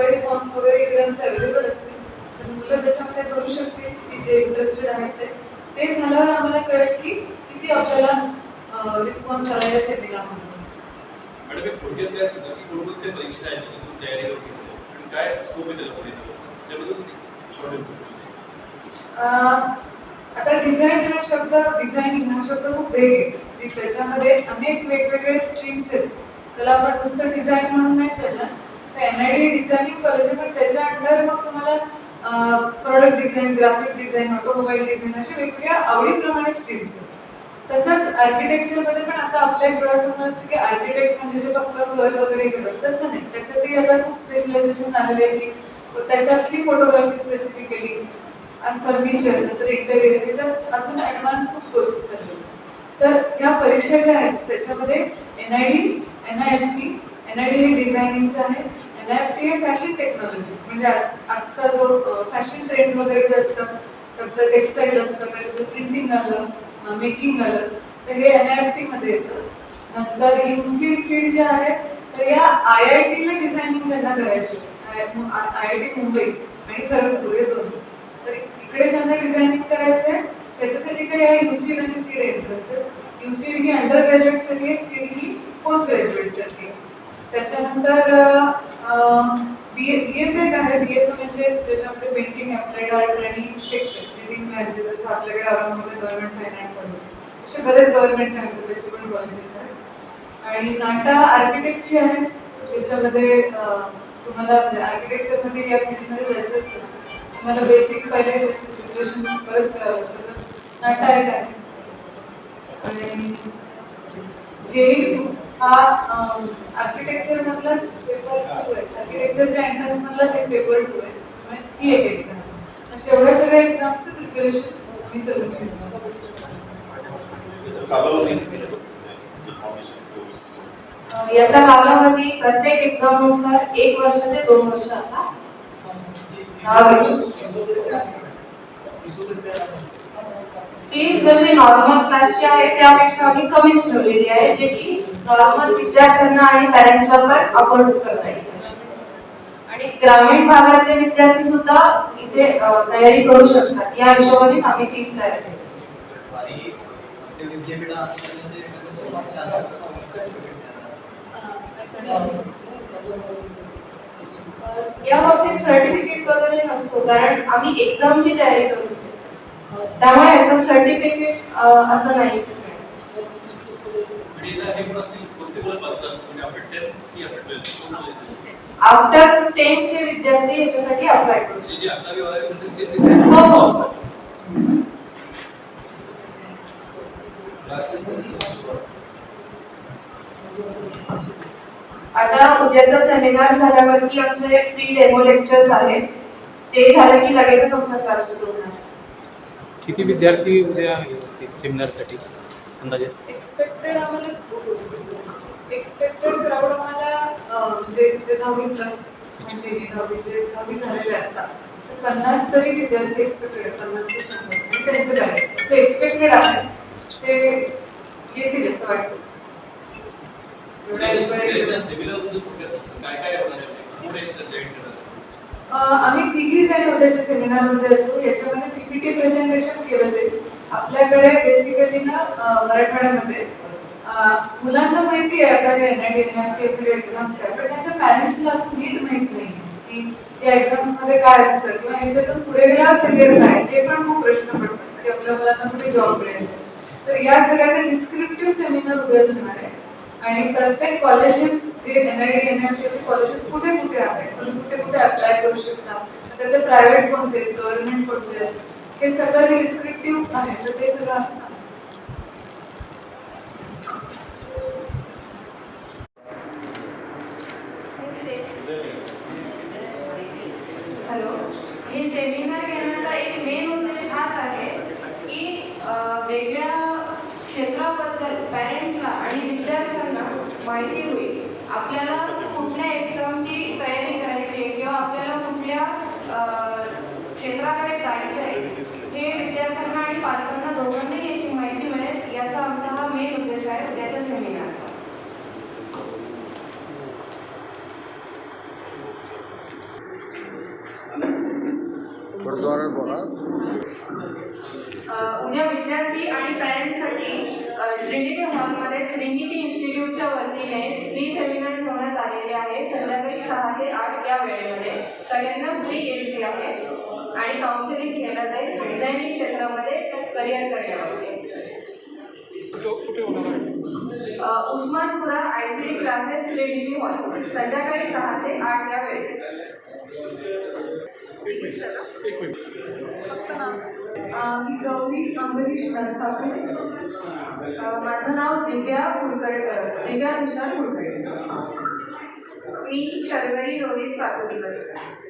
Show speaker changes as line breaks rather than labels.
Inquiry forms वगैरे इकडे आमचे अवेलेबल असतील. तर मुलं त्याच्यामध्ये करू शकतील की जे इंटरेस्टेड आहेत ते. ते झाल्यावर आम्हाला कळेल की किती आपल्याला रिस्पॉन्स आला या
मॅडम एक थोडक्यात काय सांगा की कोणकोणत्या परीक्षा आहेत ज्याच्यातून तयारी करू शकतो आणि काय स्कोप आहे त्याला पुढे त्याबद्दल शॉर्ट इन्फॉर्मेशन
अह, आता डिझाईन हा शब्द डिझायनिंग हा शब्द खूप वेग आहे. की त्याच्यामध्ये अनेक वेगवेगळे स्ट्रीम्स आहेत. त्याला आपण नुसतं डिझाईन म्हणून नाही चाललं तर N I D designing college आहे पण त्याच्या अंडर मग तुम्हाला product design graphic design automobile design अशा वेगवेगळ्या आवडीप्रमाणे स्ट्रीम्स आहेत. तसंच आर्किटेक्चरमध्ये पण आता आपल्या एक डोळ्यासमोर असतं की आर्किटेक्ट म्हणजे जे फक्त घर वगैरे करत तसं नाही. त्याच्यातही आता खूप स्पेशलायझेशन आलेले आहे की त्याच्यातली फोटोग्राफी स्पेसिफिकली आणि फर्निचर नंतर इंटेरियर ह्याच्यात अजून ॲडव्हान्स खूप कोर्सेस आले तर ह्या परीक्षा ज्या आहेत त्याच्यामध्ये N I D N I F T N I D हे डिझायनिंगचं आहे. एनएफटी हे फॅशन टेक्नॉलॉजी म्हणजे आजचा जो फॅशन ट्रेंड वगैरे जे असतं त्यातलं टेक्स्टाईल असतं त्याच्यातलं प्रिंटिंग आलं मेकिंग आलं तर हे एन आय एफ टीमध्ये येतं. नंतर यू सी सीड जे आहे तर या आय आय टीला डिझायनिंग ज्यांना करायचं आय आय टी मुंबई आणि खरगपूर हे दोन तर तिकडे ज्यांना डिझायनिंग करायचं आहे त्याच्यासाठीच्या या यू सीड आणि सीड एंट्रन्स असेल यू सीड ही अंडर ग्रॅज्युएटसाठी आहे सीड ही पोस्ट ग्रॅज्युएटसाठी आहे. त्याच्यानंतर बी बी एफ एक आहे? बी एफ म्हणजे त्याच्यामध्ये पेंटिंग अप्लाइड आर्ट आणि टेक्स्टाईल हे तीन ब्रँचेस जसं आपल्याकडे Aurangabad government fine art college असे बरेच गव्हर्नमेंटचे त्याचे पण कॉलेजेस आहेत. आणि नाटा आर्किटेक्टची आहे त्याच्यामध्ये तुम्हाला म्हणजे आर्किटेक्चरमध्ये या फील्डमध्ये जायचं असेल तुम्हाला बेसिक पहिले त्याचं प्रिपरेशन बरंच करावं लागतं. तर नाटा एक आहे. आणि जे हा आर्किटेक्चर मधलाच पेपर टू आहे. आर्किटेक्चरच्या एंट्रन्स मधलाच एक पेपर टू आहे. ती एक एक्झाम अशा एवढ्या सगळ्या एक्झाम्सचं प्रिपरेशन आम्ही करून घेतो
त्याचा कालावधी किती असतो? Information course.
अं, याचा कालावधी प्रत्येक एक्झामनुसार एक वर्ष ते दोन वर्ष असा. फीज जशी नॉर्मल क्लासची आहे त्यापेक्षा आम्ही कमीच ठेवलेली आहे जे की नॉर्मल विद्यार्थ्यांना आणि पॅरेंट्सला पण अफोर्ड करता येईल. आणि ग्रामीण भागातले विद्यार्थी सुद्धा इथे तयारी करू शकतात. या हिशोबानेच आम्ही फीज तयार केली या बाबतीत सर्टिफिकेट वगैरे नसतो कारण आम्ही एक्झामची तयारी करतो त्यामुळे याचं सर्टिफिकेट असं नाही.
आपण टेन्थ
आफ्टर टेनचे विद्यार्थी याच्यासाठी अप्लाय करू. हो हो. आता उद्याचा सेमिनार झाल्यावरती आमचे फ्री डेमो लेक्चर्स आहेत. ते झालं की लगेचच आमचा क्लास सुरू होणार.
किती विद्यार्थी उद्या सेमिनारसाठी अंदाजे?
एक्सपेक्टेड आम्हाला एक्सपेक्टेड क्राऊड आम्हाला अं, म्हणजे जे दहावी प्लस म्हणजे दहावीचे दहावी झालेले आहेत आता तर पन्नास तरी विद्यार्थी एक्सपेक्टेड आहेत पन्नास ते शंभर. आणि त्यांचं करायचं असं एक्सपेक्टेड आहे ते येतील असं वाटतं. अं, आम्ही तिघी जणी उद्याच्या सेमिनारमध्ये असू याच्यामध्ये पीपीटी प्रेझेंटेशन केलं जाईल. आपल्याकडे बेसिकली ना मराठवाड्यामध्ये मुलांना माहिती आहे आता हे N I D N I सगळे एक्झाम्स काय पण त्यांच्या पॅरेंट्सला अजून नीट माहीत नाही की त्या एक्झाम्समध्ये काय असतं किंवा ह्याच्यातून पुढे गेल्यावर करिअर काय हे पण खूप प्रश्न पडतात की आपल्या मुलांना कुठे जॉब मिळेल. तर या सगळ्याचे डिस्क्रिप्टिव्ह सेमिनार उद्या असणार आहे. आणि प्रत्येक कॉलेजेस जे N I D N I चे कॉलेजेस कुठे कुठे आहेत तुम्ही कुठे कुठे अप्लाय करू शकता त्याचे प्रायव्हेट कोणते गव्हर्नमेंट कोणते हे सगळं जे डिस्क्रिप्टिव्ह आहे तर ते सगळं आम्ही सांगतो
हॅलो हे सेमिनार घेण्याचा एक मेन उद्देश हाच आहे की वेगळ्या क्षेत्राबद्दल पॅरेंट्सला आणि विद्यार्थ्यांना माहिती होईल. आपल्याला कुठल्या एक्झामची तयारी करायची आहे किंवा आपल्याला कुठल्या क्षेत्राकडे जायचं आहे हे विद्यार्थ्यांना आणि पालकांना दोघांनी याची माहिती मिळेल याचा आमचा हा मेन उद्देश आहे उद्याच्या सेमिनारचा
थोडं जोरात बोला.
उद्या विद्यार्थी आणि पॅरेंट्ससाठी श्रीनिधी हॉलमध्ये त्रिनिधी इन्स्टिट्यूटच्या वतीने फ्री सेमिनार ठेवण्यात आलेले आहे. संध्याकाळी सहा ते आठ या वेळेमध्ये. सगळ्यांना फ्री एंट्री आहे आणि काउन्सिलिंग केलं जाईल. डिझायनिंग क्षेत्रामध्ये करिअर करण्यामध्ये. Osmanpura I C D classes Shrinidhi hall संध्याकाळी सहा ते आठ या वेळेत
फक्त नाव अं, मी गौरी अंबरीश नरसापे.
माझं नाव दिव्या कुलकर्णी दिव्या तुषार कुलकर्णी मी शर्वरी रोहित कातोलीकर